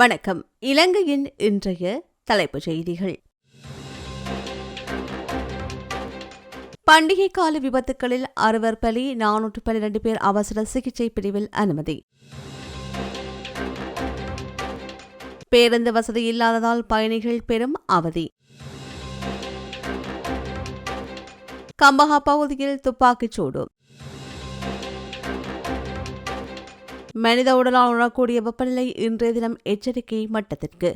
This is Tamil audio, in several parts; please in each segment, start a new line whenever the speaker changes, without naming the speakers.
வணக்கம். இலங்கையின் இன்றைய தலைப்புச் செய்திகள். பண்டிகை கால விபத்துகளில் அறுவர் பலி நானூற்று பன்னிரண்டு பேர் அவசர சிகிச்சை பிரிவில் அனுமதி. பேருந்து வசதி இல்லாததால் பயணிகள் பெரும் அவதி. கம்பஹா பகுதியில் துப்பாக்கிச் சூடு. மனித உடலால் உணரக்கூடிய வெப்பநிலை இன்றைய தினம் எச்சரிக்கை மட்டத்திற்கு.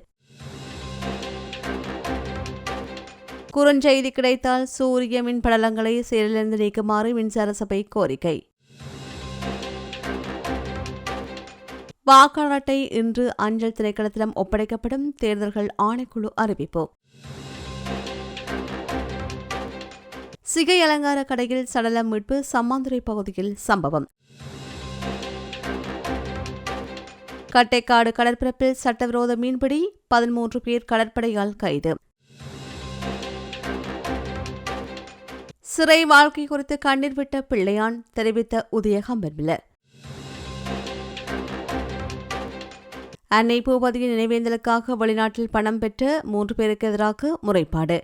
குறுஞ்செய்தி கிடைத்தால் சூரிய மின் படலங்களை செயலிழந்து நீக்குமாறு மின்சார சபை கோரிக்கை. வாக்காளர் அட்டை இன்று அஞ்சல் திணைக்களத்திடம் ஒப்படைக்கப்படும் தேர்தல்கள் ஆணைக்குழு அறிவிப்பு. சிகை அலங்கார கடையில் சடலம் மீட்பு சம்மாந்துறை பகுதியில் சம்பவம். கட்டைக்காடு கடற்பரப்பில் சட்டவிரோத மீன்பிடி பதிமூன்று பேர் கடற்படையால் கைது. சிறை வாழ்க்கை குறித்து கண்ணீர் விட்ட பிள்ளையான் தெரிவித்த உதயகம்பன்பில அன்னை பூபதியின் நினைவேந்தலுக்காக வெளிநாட்டில் பணம் பெற்ற மூன்று பேருக்கு எதிராக முறைப்பாடு.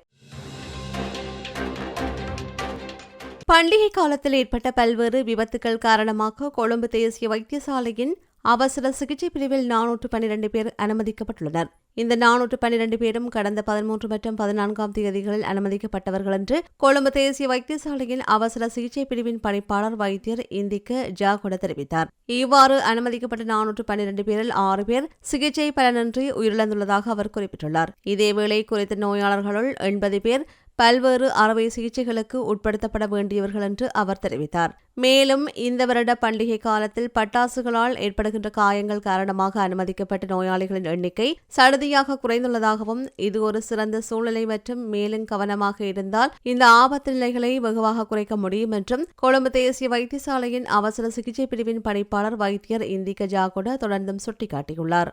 பண்டிகை காலத்தில் ஏற்பட்ட பல்வேறு விபத்துகள் காரணமாக கொழும்பு தேசிய வைத்தியசாலையின் அவசர சிகிச்சை பிரிவில் நானூற்று பன்னிரண்டு பேர் அனுமதிக்கப்பட்டுள்ளனர். இந்த நானூற்று பன்னிரண்டு பேரும் கடந்த பதிமூன்று மற்றும் பதினான்காம் தேதிகளில் அனுமதிக்கப்பட்டவர்கள் என்று கொழும்பு தேசிய வைத்தியசாலையின் அவசர சிகிச்சை பிரிவின் பணிப்பாளர் வைத்தியர் இந்திக்கு ஜாகுட தெரிவித்தார். இவ்வாறு அனுமதிக்கப்பட்ட நானூற்று பன்னிரண்டு பேரில் ஆறு பேர் சிகிச்சை பலனின்றி உயிரிழந்துள்ளதாக அவர் குறிப்பிட்டுள்ளார். இதேவேளை குறித்த நோயாளர்களுள் எண்பது பேர் பல்வேறு அறுவை சிகிச்சைகளுக்கு உட்படுத்தப்பட வேண்டியவர்கள் என்று அவர் தெரிவித்தார். மேலும் இந்த வருட பண்டிகை காலத்தில் பட்டாசுகளால் ஏற்படுகின்ற காயங்கள் காரணமாக அனுமதிக்கப்பட்ட நோயாளிகளின் எண்ணிக்கை சடுதியாக குறைந்துள்ளதாகவும் இது ஒரு சிறந்த சூழ்நிலை மற்றும் மேலும் கவனமாக இருந்தால் இந்த ஆபத்து நிலைகளை வெகுவாக குறைக்க முடியும் என்றும் கொழும்பு தேசிய வைத்தியசாலையின் அவசர சிகிச்சை பிரிவின் பணிப்பாளர் வைத்தியர் இந்திக ஜாகொட தொடர்ந்தும் சுட்டிக்காட்டியுள்ளார்.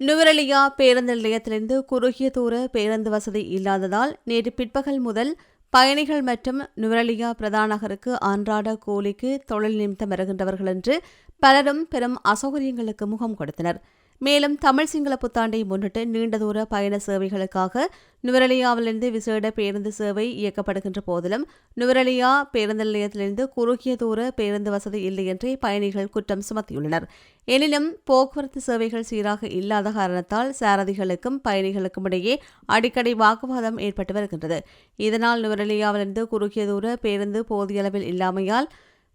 நுவரெலியா பேருந்து நிலையத்திலிருந்து குறுகிய தூர பேருந்து வசதி இல்லாததால் நேற்று பிற்பகல் முதல் பயணிகள் மற்றும் நுவரெலியா பிரதான நகருக்கு அன்றாட கூலிக்கு தொழில் நிமித்தம் வருகின்றவர்கள் என்று பலரும் பெரும் அசௌகரியங்களுக்கு முகம் கொடுத்தனர். மேலும் தமிழ் சிங்கள புத்தாண்டை முன்னிட்டு நீண்ட தூர பயண சேவைகளுக்காக நுவரலியாவிலிருந்து விசேட பேருந்து சேவை இயக்கப்படுகின்ற போதிலும் நுவரலியா பேருந்து நிலையத்திலிருந்து குறுகிய தூர பேருந்து வசதி இல்லை என்றே பயணிகள் குற்றம் சுமத்தியுள்ளனர். எனினும் போக்குவரத்து சேவைகள் சீராக இல்லாத காரணத்தால் சாரதிகளுக்கும் பயணிகளுக்கும் இடையே அடிக்கடி வாக்குவாதம் ஏற்பட்டு வருகின்றது. இதனால் நுவரலியாவிலிருந்து குறுகிய தூர பேருந்து போதிய அளவில் இல்லாமையால்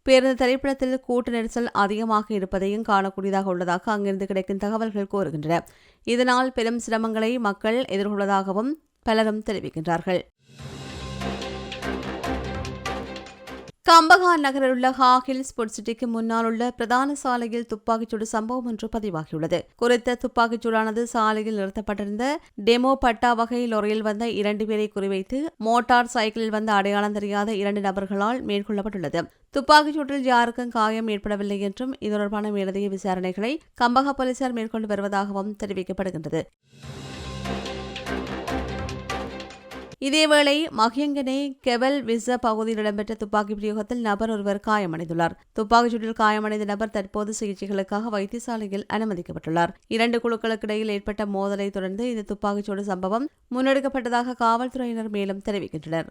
பேருந்து திரைப்படத்தில் கூட்ட நெரிசல் அதிகமாக இருப்பதையும் காணக்கூடியதாக உள்ளதாக அங்கிருந்து கிடைக்கும் தகவல்கள் கூறுகின்றன. இதனால் பெரும் சிரமங்களை மக்கள் எதிர்கொள்வதாகவும் பலரும் தெரிவிக்கின்றார்கள். கம்பகார் நகரில் உள்ள ஹாகில் ஸ்போர்ட்ஸ் சிட்டிக்கு முன்னால் உள்ள பிரதான சாலையில் துப்பாக்கிச்சூடு சம்பவம் ஒன்று பதிவாகியுள்ளது. குறித்த துப்பாக்கிச்சூடானது சாலையில் நிறுத்தப்பட்டிருந்த டெமோ பட்டா வகை லொரியில் வந்த இரண்டு பேரை குறிவைத்து மோட்டார் சைக்கிளில் வந்த அடையாளம் தெரியாத இரண்டு நபர்களால் மேற்கொள்ளப்பட்டுள்ளது. துப்பாக்கிச்சூட்டில் யாருக்கும் காயம் ஏற்படவில்லை என்றும் இது தொடர்பான மேலதிக விசாரணைகளை கம்பக போலீசார் மேற்கொண்டு வருவதாகவும் தெரிவிக்கப்படுகின்றது. இதேவேளை மகியங்கனே கெவல் விச பகுதியில் இடம்பெற்ற துப்பாக்கி பிரயோகத்தில் நபர் ஒருவர் காயமடைந்துள்ளார். துப்பாக்கிச் சூட்டில் காயமடைந்த நபர் தற்போது சிகிச்சைகளுக்காக வைத்தியசாலையில் அனுமதிக்கப்பட்டுள்ளார். இரண்டு குழுக்களுக்கு இடையில் ஏற்பட்ட மோதலை தொடர்ந்து இந்த துப்பாக்கிச்சூடு சம்பவம் முன்னெடுக்கப்பட்டதாக காவல்துறையினர் மேலும் தெரிவிக்கின்றனர்.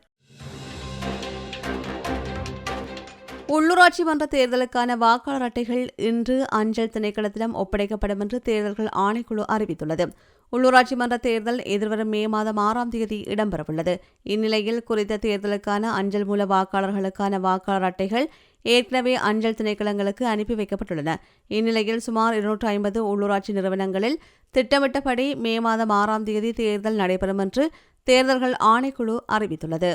உள்ளூராட்சி மன்ற தேர்தலுக்கான வாக்காளர் அட்டைகள் இன்று அஞ்சல் திணைக்களத்திடம் ஒப்படைக்கப்படும் என்று தேர்தல்கள் ஆணைக்குழு அறிவித்துள்ளது. உள்ளூராட்சி மன்ற தேர்தல் எதிர்வரும் மே மாதம் ஆறாம் தேதி இடம்பெறவுள்ளது. இந்நிலையில் குறித்த தேர்தலுக்கான அஞ்சல் மூல வாக்காளர்களுக்கான வாக்காளர் அட்டைகள் ஏற்கனவே அஞ்சல் திணைக்களங்களுக்கு அனுப்பி வைக்கப்பட்டுள்ளன. இந்நிலையில் சுமார் இருநூற்று ஐம்பது உள்ளூராட்சி நிறுவனங்களில் திட்டமிட்டபடி மே மாதம் ஆறாம் தேதி தேர்தல் நடைபெறும் என்று தேர்தல்கள் ஆணைக்குழு அறிவித்துள்ளது.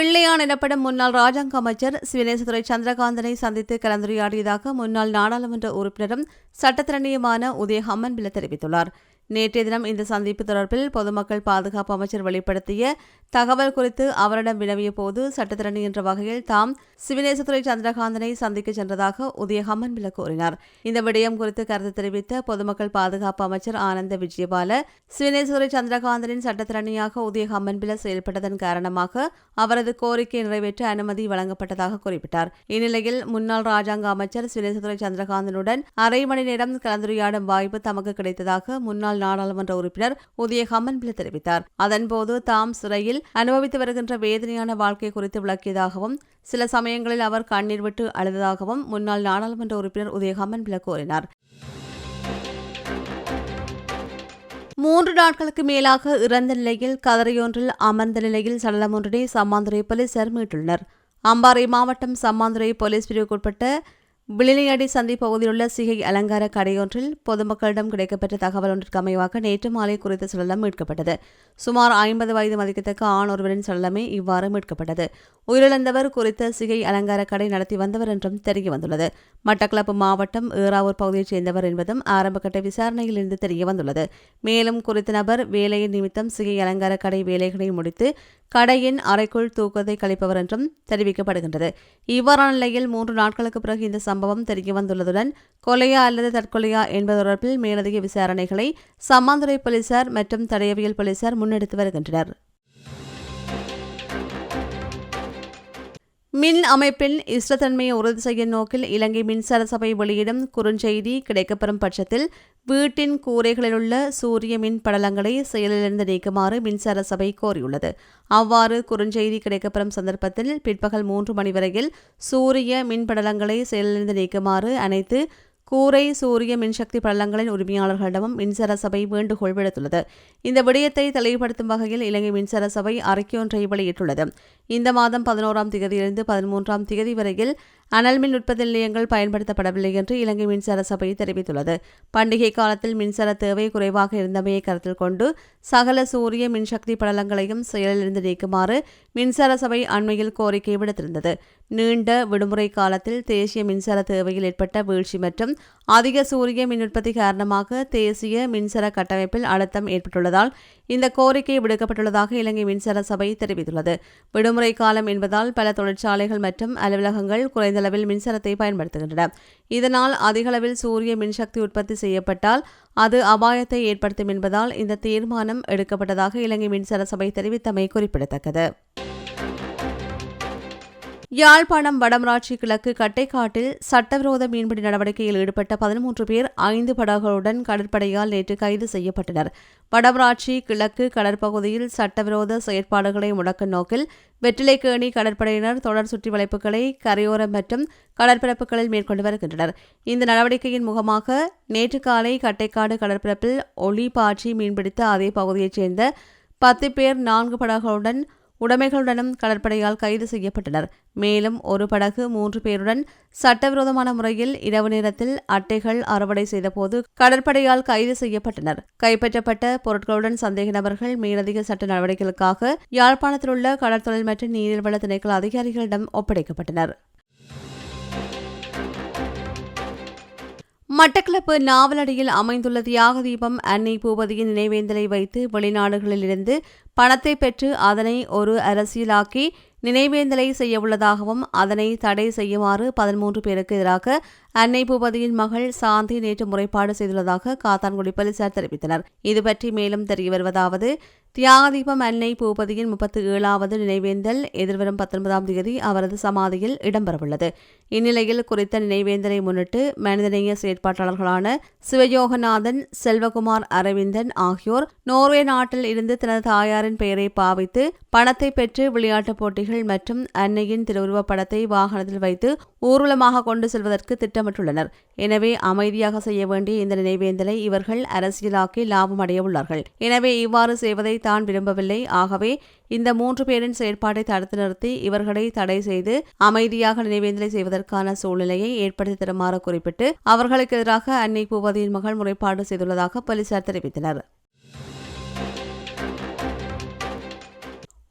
பிள்ளையான் எனப்படும் முன்னாள் ராஜாங்க அமைச்சர் சிவனேசதுரை சந்திரகாந்தனை சந்தித்து கலந்துரையாடியதாக முன்னாள் நாடாளுமன்ற உறுப்பினரும் சட்டத்திரணியுமான உதயஹம்மன் பில தெரிவித்துள்ளார். நேற்றைய தினம் இந்த சந்திப்பு தொடர்பில் பொதுமக்கள் பாதுகாப்பு அமைச்சர் வெளிப்படுத்திய தகவல் குறித்து அவரிடம் வினவிய போது சட்டத்திரணி என்ற வகையில் தாம் சிவநேசத்துறை சந்திரகாந்தனை சந்திக்க சென்றதாக உதய ஹம்மன்பில கூறினார். இந்த விடயம் குறித்து கருத்து தெரிவித்த பொதுமக்கள் பாதுகாப்பு அமைச்சர் ஆனந்த விஜயபால சிவநேசத்துறை சந்திரகாந்தனின் சட்டத்திறனியாக உதய பில செயல்பட்டதன் காரணமாக அவரது கோரிக்கை நிறைவேற்ற அனுமதி வழங்கப்பட்டதாக குறிப்பிட்டார். இந்நிலையில் முன்னாள் ராஜாங்க அமைச்சர் சிவநேசத்துறை சந்திரகாந்தனுடன் அரை மணி நேரம் கலந்துரையாடும் வாய்ப்பு தமக்கு கிடைத்ததாக முன்னாள் நாடாளுமன்ற உறுப்பினர் உதய பில தெரிவித்தார். அதன்போது தாம் சிறையில் அனுபவித்து வருகின்ற வேதனையான வாழ்க்கை குறித்து விளக்கியதாகவும் சில சமயங்களில் அவர் கண்ணீர் விட்டு அழுததாகவும் முன்னாள் நாடாளுமன்ற உறுப்பினர் உதயகாமன் ஹம்மன்பில கூறினார். மூன்று நாட்களுக்கு மேலாக இறந்த நிலையில் கதரையொன்றில் அமர்ந்த நிலையில் சடலம் ஒன்றினை சம்மாந்துறை போலீசார் மீட்டுள்ளனர். அம்பாறை மாவட்டம் சம்மாந்துறை போலீஸ் பிரிவுக்குட்பட்ட விளினியடி சந்தி பகுதியில் உள்ள சிகை அலங்கார கடையொன்றில் பொதுமக்களிடம் கிடைக்கப்பெற்ற தகவல் ஒன்றிற்கு அமைவாக நேற்று மாலை குறித்த சடலம் மீட்கப்பட்டது. சுமார் ஐம்பது வயது மதிக்கத்தக்க ஆண் ஒருவரின் சடலமே இவ்வாறு மீட்கப்பட்டது. உயிரிழந்தவர் குறித்த சிகை அலங்கார கடை நடத்தி வந்தவர் என்றும் தெரிய வந்துள்ளது. மட்டக்களப்பு மாவட்டம் ஏறாவூர் பகுதியைச் சேர்ந்தவர் என்பதும் ஆரம்பகட்ட விசாரணையில் இருந்து தெரிய வந்துள்ளது. மேலும் குறித்த நபர் வேலையின் நிமித்தம் சிகை அலங்கார கடை வேலைகளை முடித்து கடையின் அறைக்குள் தூக்கத்தை கழிப்பவர் என்றும் தெரிவிக்கப்படுகின்றது. இவ்வாறான நிலையில் மூன்று நாட்களுக்கு பிறகு இந்த சம்பவம் தெரியவந்துள்ளதுடன் கொலையா அல்லது தற்கொலையா என்பது தொடர்பில் மேலதிக விசாரணைகளை சம்மாந்துறை போலீசார் மற்றும் தடயவியல் போலீசார் முன்னெடுத்து வருகின்றனர். மின் அமைப்பின் இஷ்டத்தன்மையை உறுதி செய்யும் நோக்கில் இலங்கை மின்சார சபை வெளியிடும் குறுஞ்செய்தி கிடைக்கப்பெறும் பட்சத்தில் வீட்டின் கூரைகளிலுள்ள சூரிய மின் படலங்களை செயலிலிருந்து நீக்குமாறு மின்சார சபை கோரியுள்ளது. அவ்வாறு குறுஞ்செய்தி கிடைக்கப்பெறும் சந்தர்ப்பத்தில் பிற்பகல் மூன்று மணி வரையில் சூரிய மின் படலங்களை செயலிலிருந்து நீக்குமாறு அனைத்து கூரை சூரிய மின்சக்தி பள்ளங்களின் உரிமையாளர்களிடமும் மின்சார சபை வேண்டுகோள் விடுத்துள்ளது. இந்த விடயத்தை தெளிவுபடுத்தும் வகையில் இலங்கை மின்சார சபை அறிக்கையொன்றை வெளியிட்டுள்ளது. இந்த மாதம் பதினோராம் தேதியிலிருந்து பதிமூன்றாம் தேதி வரையில் அனல் மின் உற்பத்தி நிலையங்கள் பயன்படுத்தப்படவில்லை என்று இலங்கை மின்சார சபை தெரிவித்துள்ளது. பண்டிகை காலத்தில் மின்சார தேவை குறைவாக இருந்தமையை கருத்தில் கொண்டு சகல சூரிய மின்சக்தி படலங்களையும் செயலிலிருந்து நீக்குமாறு மின்சார சபை அண்மையில் கோரிக்கை விடுத்திருந்தது. நீண்ட விடுமுறை காலத்தில் தேசிய மின்சார தேவையில் ஏற்பட்ட வீழ்ச்சி மற்றும் அதிக சூரிய மின் உற்பத்தி காரணமாக தேசிய மின்சார கட்டமைப்பில் அழுத்தம் ஏற்பட்டுள்ளதால் இந்த கோரிக்கை விடுக்கப்பட்டுள்ளதாக இலங்கை மின்சார சபை தெரிவித்துள்ளது. விடுமுறை காலம் என்பதால் பல தொழிற்சாலைகள் மற்றும் அலுவலகங்கள் குறைந்த குறைந்தளவில் மின்சாரத்தை பயன்படுத்துகின்றன. இதனால் அதிகளவில் சூரிய மின்சக்தி உற்பத்தி செய்யப்பட்டால் அது அபாயத்தை ஏற்படுத்தும் என்பதால் இந்த தீர்மானம் எடுக்கப்பட்டதாக இலங்கை மின்சார சபை தெரிவித்தமை குறிப்பிடத்தக்கது. யாழ்ப்பாணம் வடமராட்சி கிழக்கு கட்டைக்காட்டில் சட்டவிரோத மீன்பிடி நடவடிக்கையில் ஈடுபட்ட பதிமூன்று பேர் ஐந்து படகுகளுடன் கடற்படையால் நேற்று கைது செய்யப்பட்டனர். வடமராட்சி கிழக்கு கடற்பகுதியில் சட்டவிரோத செயற்பாடுகளை முடக்கும் நோக்கில் வெற்றிலைக்கேணி கடற்படையினர் தொடர் சுற்றி வளைப்புகளை கரையோரம் மற்றும் கடற்பரப்புகளில் மேற்கொண்டு வருகின்றனர். இந்த நடவடிக்கையின் முகமாக நேற்று காலை கட்டைக்காடு கடற்பரப்பில் ஒளி பாய்ச்சி மீன்பிடித்த அதே பகுதியைச் சேர்ந்த பத்து பேர் நான்கு படகுகளுடன் உடைமைகளுடனும் கடற்படையால் கைது செய்யப்பட்டனர். மேலும் ஒரு படகு மூன்று பேருடன் சட்டவிரோதமான முறையில் இரவு நேரத்தில் அட்டைகள் அறுவடை செய்தபோது கடற்படையால் கைது செய்யப்பட்டனர். கைப்பற்றப்பட்ட பொருட்களுடன் சந்தேக நபர்கள் மேலதிக சட்ட நடவடிக்கைகளுக்காக யாழ்ப்பாணத்தில் உள்ள கடற்தொழில் மற்றும் நீர்வள திணைக்கள அதிகாரிகளிடம் ஒப்படைக்கப்பட்டனர். மட்டக்களப்பு நாவலடியில் அமைந்துள்ள தியாக தீபம் அன்னை பூபதியின் நினைவேந்தலை வைத்து வெளிநாடுகளிலிருந்து பணத்தை பெற்று அதனை ஒரு அரசியலாக்கி நினைவேந்தலை செய்யவுள்ளதாகவும் அதனை தடை செய்யுமாறு பதிமூன்று பேருக்கு எதிராக அன்னை பூபதியின் மகள் சாந்தி நேற்று முறைப்பாடு செய்துள்ளதாக காத்தான்குடி போலீசார் தெரிவித்தனர். இதுபற்றி மேலும் தெரிய வருவதாவது தியாகதீபம் அன்னை பூபதியின் முப்பத்தி ஏழாவது நினைவேந்தல் எதிர்வரும் பத்தொன்பதாம் தேதி அவரது சமாதியில் இடம்பெறவுள்ளது. இந்நிலையில் குறித்த நினைவேந்தலை முன்னிட்டு மனிதநேய செயற்பாட்டாளர்களான சிவயோகநாதன் செல்வகுமார் அரவிந்தன் ஆகியோர் நோர்வே நாட்டில் இருந்து தனது தாயாரின் பெயரை பாவித்து பணத்தை பெற்று விளையாட்டுப் போட்டிகள் மற்றும் அன்னையின் திருவுருவப் படத்தை வாகனத்தில் வைத்து ஊர்வலமாக கொண்டு செல்வதற்கு திட்டம் திட்டமிட்டுள்ளனர். எனவே அமைதியாக செய்ய வேண்டிய இந்த நினைவேந்தலை இவர்கள் அரசியலாக்கி லாபம் அடைய உள்ளார்கள் எனவே இவ்வாறு செய்வதை தான் விரும்பவில்லை. ஆகவே இந்த மூன்று பேரின் செயற்பாட்டை தடுத்து நிறுத்தி இவர்களை தடை செய்து அமைதியாக நினைவேந்தலை செய்வதற்கான சூழ்நிலையை ஏற்படுத்தி தருமாறு குறிப்பிட்டு அவர்களுக்கு எதிராக அன்னை பூபதியின் மகள் முறைப்பாடு செய்துள்ளதாக போலீசார் தெரிவித்தனர்.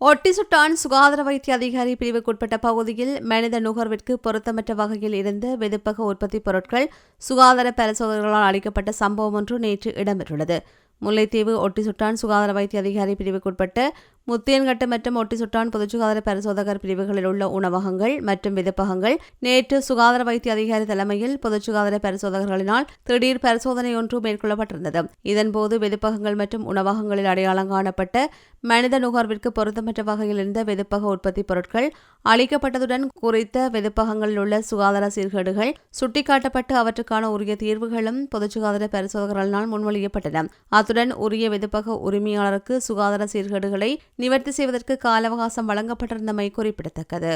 ஒட்டிசுட்டான் சுகாதார வைத்திய அதிகாரி பிரிவுக்குட்பட்ட பகுதியில் மனித நுகர்விற்கு பொருத்தமற்ற வகையில் இருந்த வெதுப்பக உற்பத்தி பொருட்கள் சுகாதார பரிசோதனைகளால் அளிக்கப்பட்ட சம்பவம் ஒன்று நேற்று இடம்பெற்றுள்ளது. முல்லைத்தீவு ஒட்டிசுட்டான் சுகாதார வைத்திய அதிகாரி பிரிவுக்குட்பட்ட முத்தியன்கட்டு மற்றும் ஒட்டிசுட்டான் பொது சுகாதார பரிசோதகர் பிரிவுகளில் உள்ள உணவகங்கள் மற்றும் விதப்பகங்கள். நேற்று சுகாதார வைத்திய அதிகாரி தலைமையில் பொது சுகாதார பரிசோதகர்களினால் திடீர் பரிசோதனை ஒன்று மேற்கொள்ளப்பட்டிருந்தது. இதன்போது விதப்பகங்கள் மற்றும் உணவகங்களில் அடையாளம் காணப்பட்ட மனித நுகர்விற்கு பொருத்தமற்ற வகையில் இருந்த வெதுப்பக உற்பத்தி பொருட்கள் அளிக்கப்பட்டதுடன் குறித்த வெதுப்பகங்களில் உள்ள சுகாதார சீர்கேடுகள் சுட்டிக்காட்டப்பட்டு அவற்றுக்கான உரிய தீர்வுகளும் பொது சுகாதார பரிசோதகர்களினால் முன்மொழியப்பட்டன. அத்துடன் உரிய வெதுப்பக உரிமையாளருக்கு சுகாதார சீர்கேடுகளை நிவர்த்தி செய்வதற்கு கால அவகாசம் வழங்கப்பட்டிருந்தமை குறிப்பிடத்தக்கது.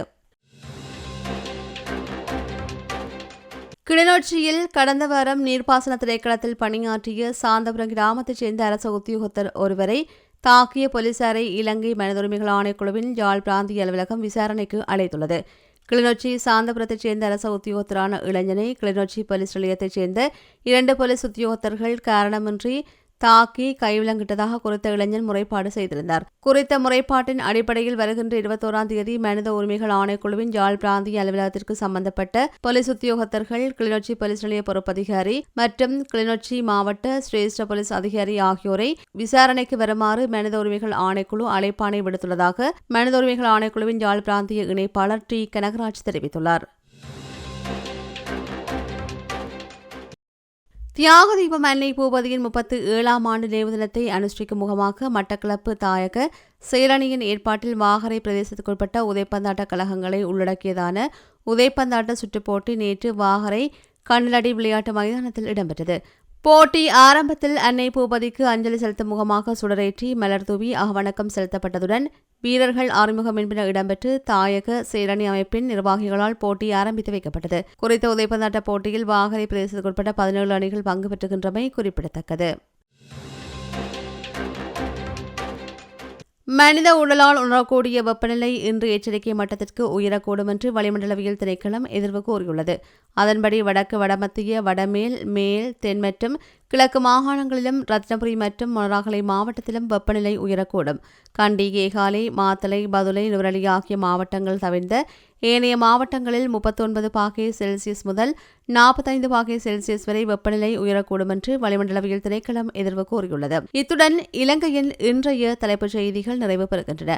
கிளிநொச்சியில் கடந்த வாரம் நீர்ப்பாசன திரைக்களத்தில் பணியாற்றிய சாந்தபுரம் கிராமத்தைச் சேர்ந்த அரசு உத்தியோகத்தர் ஒருவரை தாக்கிய போலீசாரை இலங்கை மனிதுரிமைகள் ஆணைக்குழுவின் யாழ் பிராந்திய அலுவலகம் விசாரணைக்கு அழைத்துள்ளது. கிளிநொச்சி சாந்தபுரத்தைச் சேர்ந்த அரச உத்தியோகத்தரான இளைஞனை கிளிநொச்சி போலீஸ் நிலையத்தைச் சேர்ந்த இரண்டு போலீஸ் உத்தியோகத்தர்கள் காரணமின்றி தாக்கி கைவிலங்கிட்டதாக குறித்த இளைஞன் முறைப்பாடு செய்திருந்தார். குறித்த முறைப்பாட்டின் அடிப்படையில் வருகின்ற இருபத்தோராம் தேதி மனித உரிமைகள் ஆணைக்குழுவின் யாழ் பிராந்திய அலுவலகத்திற்கு சம்பந்தப்பட்ட போலீஸ் உத்தியோகத்தர்கள் கிளிநொச்சி போலீஸ் நிலைய பொறுப்பதிகாரி மற்றும் கிளிநொச்சி மாவட்ட சிரேஷ்ட போலீஸ் அதிகாரி ஆகியோரை விசாரணைக்கு வருமாறு மனித உரிமைகள் ஆணைக்குழு அழைப்பாணை விடுத்துள்ளதாக மனித உரிமைகள் ஆணைக்குழுவின் யாழ் பிராந்திய இணைப்பாளர் டி. கனகராஜ் தெரிவித்துள்ளார். தியாகதீபம் அன்னை பூபதியின் முப்பத்து ஏழாம் ஆண்டு நினைவு தினத்தை அனுஷ்டிக்கும் முகமாக மட்டக்களப்பு தாயக சேரணியின் ஏற்பாட்டில் வாகரை பிரதேசத்துக்குட்பட்ட உதைப்பந்தாட்ட கழகங்களை உள்ளடக்கியதான உதைப்பந்தாட்ட சுற்றுப்போட்டி நேற்று வாகரை கண்ணலடி விளையாட்டு மைதானத்தில் இடம்பெற்றது. போட்டி ஆரம்பத்தில் அன்னை பூபதிக்கு அஞ்சலி செலுத்தும் முகமாக சுடரேற்றி மலர் தூவி அகவணக்கம் செலுத்தப்பட்டதுடன் வீரர்கள் ஆறுமுகம் என்பன இடம்பெற்று தாயக சேரணி அமைப்பின் நிர்வாகிகளால் போட்டி ஆரம்பித்து வைக்கப்பட்டது. குறித்த உதைப்பந்தாட்ட போட்டியில் வாகரை பிரதேசத்திற்குட்பட்ட பதினேழு அணிகள் பங்கு பெற்றுகின்றமை குறிப்பிடத்தக்கது. மனித உடலால் உணரக்கூடிய வெப்பநிலை இன்று எச்சரிக்கை மட்டத்திற்கு உயரக்கூடும் என்று வளிமண்டலவியல் திணைக்களம் எதிர்வு கூறியுள்ளது. அதன்படி வடக்கு வடமத்திய வடமேல் மேல் தென் மற்றும் கிழக்கு மாகாணங்களிலும் ரத்னபுரி மற்றும் மொனராகலை மாவட்டத்திலும் வெப்பநிலை உயரக்கூடும். கண்டி கேகாலை மாத்தலை பதுளை நுவரலி ஆகிய மாவட்டங்கள் தவிர்ந்த ஏனைய மாவட்டங்களில் முப்பத்தொன்பது பாகை செல்சியஸ் முதல் நாற்பத்தைந்து பாகை செல்சியஸ் வரை வெப்பநிலை உயரக்கூடும் என்று வளிமண்டலவியல் திணைக்களம் எதிர்வு கூறியுள்ளது. இத்துடன் இலங்கையின் இன்றைய தலைப்புச் செய்திகள் நிறைவு பெறுகின்றன.